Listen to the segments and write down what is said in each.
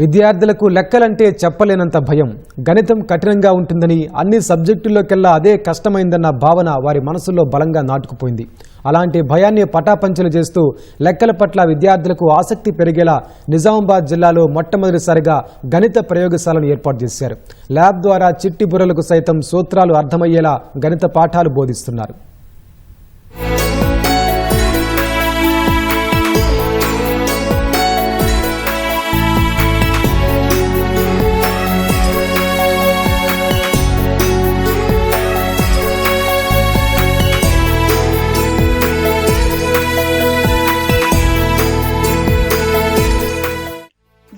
విద్యార్థులకు లెక్కలంటే చెప్పలేనంత భయం. గణితం కఠినంగా ఉంటుందని అన్ని సబ్జెక్టుల్లోకెల్లా అదే కష్టమైందన్న భావన వారి మనసుల్లో బలంగా నాటుకుపోయింది. అలాంటి భయాన్ని పటాపంచలు చేస్తూ లెక్కల పట్ల విద్యార్థులకు ఆసక్తి పెరిగేలా నిజామాబాద్ జిల్లాలో మొట్టమొదటిసారిగా గణిత ప్రయోగశాలను ఏర్పాటు చేశారు. ల్యాబ్ ద్వారా చిట్టి బుర్రలకు సైతం సూత్రాలు అర్థమయ్యేలా గణిత పాఠాలు బోధిస్తున్నారు.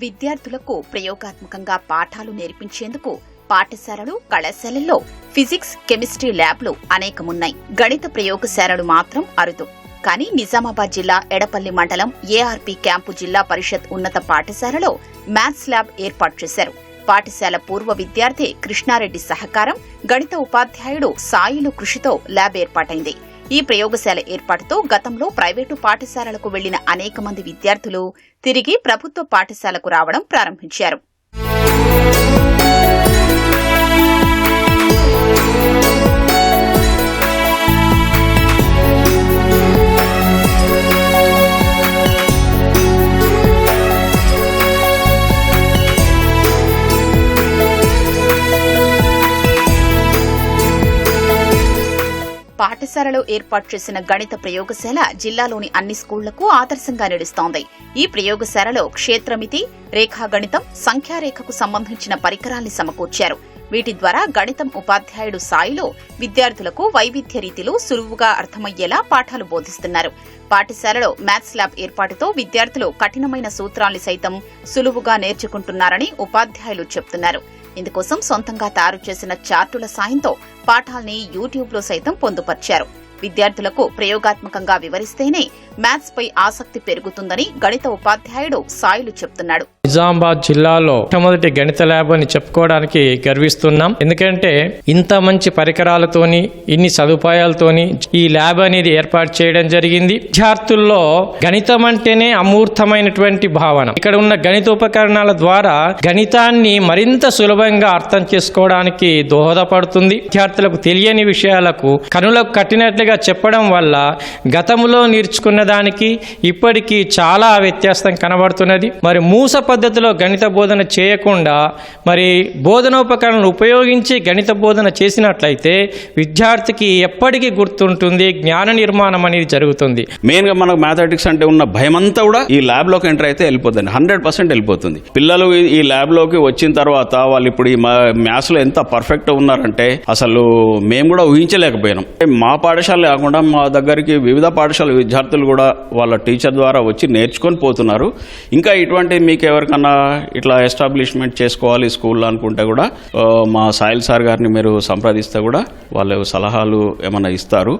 విద్యార్థులకు ప్రయోగాత్మకంగా పాఠాలు నేర్పించేందుకు పాఠశాలలు కళాశాలల్లో ఫిజిక్స్ కెమిస్ట్రీ ల్యాబ్లు అనేకమున్నాయి. గణిత ప్రయోగశాలలు మాత్రం అరుదు. కానీ నిజామాబాద్ జిల్లా ఎడపల్లి మండలం ఏఆర్పి క్యాంపు జిల్లా పరిషత్ ఉన్నత పాఠశాలలో మ్యాథ్స్ ల్యాబ్ ఏర్పాటు చేశారు. పాఠశాల పూర్వ విద్యార్థి కృష్ణారెడ్డి సహకారం గణిత ఉపాధ్యాయుడు సాయిలు కృషితో ల్యాబ్ ఏర్పాటైంది. ఈ ప్రయోగశాల ఏర్పాటుతో గతంలో ప్రైవేటు పాఠశాలలకు వెళ్ళిన అనేక మంది విద్యార్థులు తిరిగి ప్రభుత్వ పాఠశాలకు రావడం ప్రారంభించారు. పాఠశాలలో ఏర్పాటు చేసిన గణిత ప్రయోగశాల జిల్లాలోని అన్ని స్కూళ్ళకు ఆదర్శంగా నిలుస్తోంది. ఈ ప్రయోగశాలలో క్షేత్రమితి రేఖాగణితం సంఖ్యారేఖకు సంబంధించిన పరికరాల్ని సమకూర్చారు. వీటి ద్వారా గణితం ఉపాధ్యాయుడు సాయిలో విద్యార్థులకు వైవిధ్య రీతిలో సులువుగా అర్థమయ్యేలా పాఠాలు బోధిస్తున్నారు. పాఠశాలలో మ్యాథ్స్ ల్యాబ్ ఏర్పాటుతో విద్యార్థులు కఠినమైన సూత్రాల్ని సైతం సులువుగా నేర్చుకుంటున్నారని ఉపాధ్యాయులు చెబుతున్నారు ఇందుకోసం సొంతంగా తయారు చేసిన చార్టుల సాయంతో పాఠాల్ని యూట్యూబ్లో సైతం పొందుపర్చారు. విద్యార్థులకు ప్రయోగాత్మకంగా వివరిస్తేనే మ్యాథ్స్ పై ఆసక్తి పెరుగుతుందని గణిత ఉపాధ్యాయుడు సాయిలు చెప్తున్నాడు. నిజామాబాద్ జిల్లాలో మొట్టమొదటి గణిత ల్యాబ్ అని చెప్పుకోవడానికి గర్విస్తున్నాం. ఎందుకంటే ఇంత మంచి పరికరాలతోని ఇన్ని సదుపాయాలతోని ఈ ల్యాబ్ అనేది ఏర్పాటు చేయడం జరిగింది. విద్యార్థుల్లో గణితం అంటేనే అమూర్తమైనటువంటి భావన. ఇక్కడ ఉన్న గణిత ఉపకరణాల ద్వారా గణితాన్ని మరింత సులభంగా అర్థం చేసుకోవడానికి దోహదపడుతుంది. విద్యార్థులకు తెలియని విషయాలకు కనులకు కట్టినట్లుగా చెప్పడం వల్ల గతంలో నేర్చుకున్న దానికి ఇప్పటికీ చాలా వ్యత్యాసం కనబడుతున్నది. మరి మూస పద్ధతిలో గణిత బోధన చేయకుండా మరి బోధనోపకరణలు ఉపయోగించి గణిత బోధన చేసినట్లయితే విద్యార్థికి ఎప్పటికీ గుర్తుంటుంది జ్ఞాన నిర్మాణం అనేది జరుగుతుంది. మెయిన్గా మనకు మ్యాథమెటిక్స్ అంటే ఉన్న భయం అంతా కూడా ఈ ల్యాబ్లోకి ఎంటర్ అయితే వెళ్ళిపోతుంది. హండ్రెడ్ పర్సెంట్ వెళ్ళిపోతుంది. పిల్లలు ఈ- ఈ ల్యాబ్లోకి వచ్చిన తర్వాత వాళ్ళు ఇప్పుడు ఈ మ్యాథ్స్లో ఎంత పర్ఫెక్ట్ ఉన్నారంటే అసలు మేము కూడా ఊహించలేకపోయినాం. మా పాఠశాల కాకుండా మా దగ్గరికి వివిధ పాఠశాల విద్యార్థులు కూడా వాళ్ళ టీచర్ ద్వారా వచ్చి నేర్చుకొని పోతున్నారు. ఇంకా ఇటువంటి మీకు ఎవరికన్నా ఇట్లా ఎస్టాబ్లిష్మెంట్ చేసుకోవాలి స్కూల్లో అనుకుంటే కూడా మా సాయిల్ సార్ గారిని మీరు సంప్రదిస్తే కూడా వాళ్ళు సలహాలు ఏమైనా ఇస్తారు.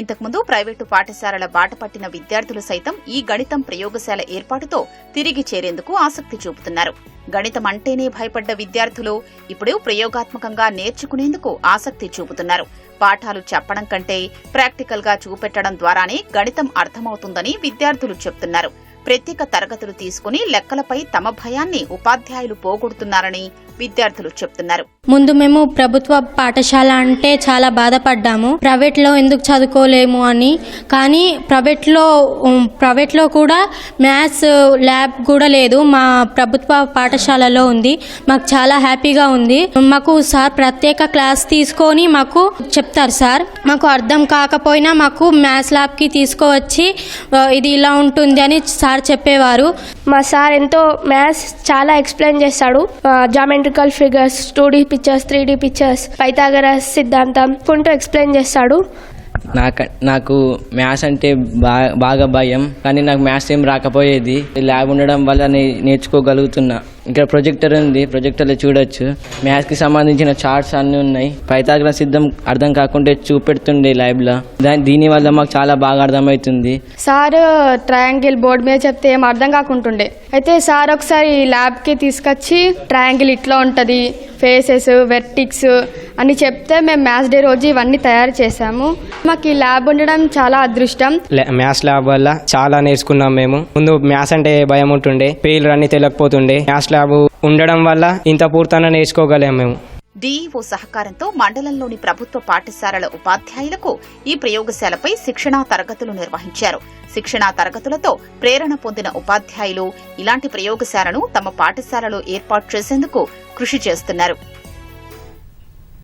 ఇంతకుముందు ప్రైవేటు పాఠశాలల బాట పట్టిన విద్యార్థులు సైతం ఈ గణితం ప్రయోగశాల ఏర్పాటుతో తిరిగి చేరేందుకు ఆసక్తి చూపుతున్నారు. గణితం అంటేనే భయపడ్డ విద్యార్థులు ఇప్పుడు ప్రయోగాత్మకంగా నేర్చుకునేందుకు ఆసక్తి చూపుతున్నారు. పాఠాలు చెప్పడం కంటే ప్రాక్టికల్గా చూపెట్టడం ద్వారానే గణితం అర్థమవుతుందని విద్యార్థులు చెప్తున్నారు. ప్రత్యేక తరగతులు తీసుకుని లెక్కలపై తమ భయాన్ని ఉపాధ్యాయులు పోగొడుతున్నారని విద్యార్థులు చెప్తున్నారు. ముందు మేము ప్రభుత్వ పాఠశాల అంటే చాలా బాధపడ్డాము. ప్రైవేట్లో ఎందుకు చదువుకోలేము అని. కానీ ప్రైవేట్లో ప్రైవేట్లో కూడా మ్యాథ్స్ ల్యాబ్ కూడా లేదు. మా ప్రభుత్వ పాఠశాలలో ఉంది. మాకు చాలా హ్యాపీగా ఉంది. మాకు సార్ ప్రత్యేక క్లాస్ తీసుకొని మాకు చెప్తారు సార్. మాకు అర్థం కాకపోయినా మాకు మ్యాథ్స్ ల్యాబ్కి తీసుకువచ్చి ఇది ఇలా ఉంటుంది అని సార్ చెప్పేవారు. మా సార్ ఎంతో మ్యాథ్స్ చాలా ఎక్స్ప్లెయిన్ చేస్తాడు. Geometrical figures two D pictures three D pictures Pythagoras సిద్ధాంతం కొంటూ ఎక్స్ప్లెయిన్ చేస్తాడు. నాకు నాకు మ్యాథ్స్ అంటే బాగా బాగా భయం కానీ నాకు మ్యాథ్స్ ఏం రాకపోయేది. ల్యాబ్ ఉండడం వల్ల నేను నేర్చుకోగలుగుతున్నా. ఇక్కడ ప్రొజెక్టర్ ఉంది. ప్రొజెక్టర్లో చూడొచ్చు. మ్యాథ్స్కి సంబంధించిన చార్ట్స్ అన్నీ ఉన్నాయి. పైతాగ్ర సిద్ధం అర్థం కాకుంటే చూపెడుతుండే ల్యాబ్లో దాని దీనివల్ల మాకు చాలా బాగా అర్థమవుతుంది. సార్ ట్రయాంగిల్ బోర్డు మీద చెప్తే ఏం అర్థం కాకుంటుండే. అయితే సార్ ఒకసారి ల్యాబ్కి తీసుకొచ్చి ట్రయాంగిల్ ఇట్లా ఉంటుంది. ఫేసెస్ వెర్టిక్స్ అని చెప్తే మేము మ్యాథ్స్ డే రోజు ఇవన్నీ తయారు చేసాము మాకు ఈ ల్యాబ్ ఉండడం చాలా అదృష్టం. మ్యాథ్స్ ల్యాబ్ వల్ల చాలా నేర్చుకున్నాం మేము. ముందు మ్యాథ్స్ అంటే భయం ఉంటుండే పేర్లు అన్ని తెలియకపోతుండే మ్యాథ్స్ ల్యాబ్ ఉండడం వల్ల ఇంత పూర్తన నేర్చుకోగలేము మేము. డీఈఓ సహకారంతో మండలంలోని ప్రభుత్వ పాఠశాలల ఉపాధ్యాయులకు ఈ ప్రయోగశాలపై శిక్షణా తరగతులు నిర్వహించారు. శిక్షణా తరగతులతో ప్రేరణ పొందిన ఉపాధ్యాయులు ఇలాంటి ప్రయోగశాలను తమ పాఠశాలలో ఏర్పాటు చేసేందుకు కృషి చేస్తున్నారు.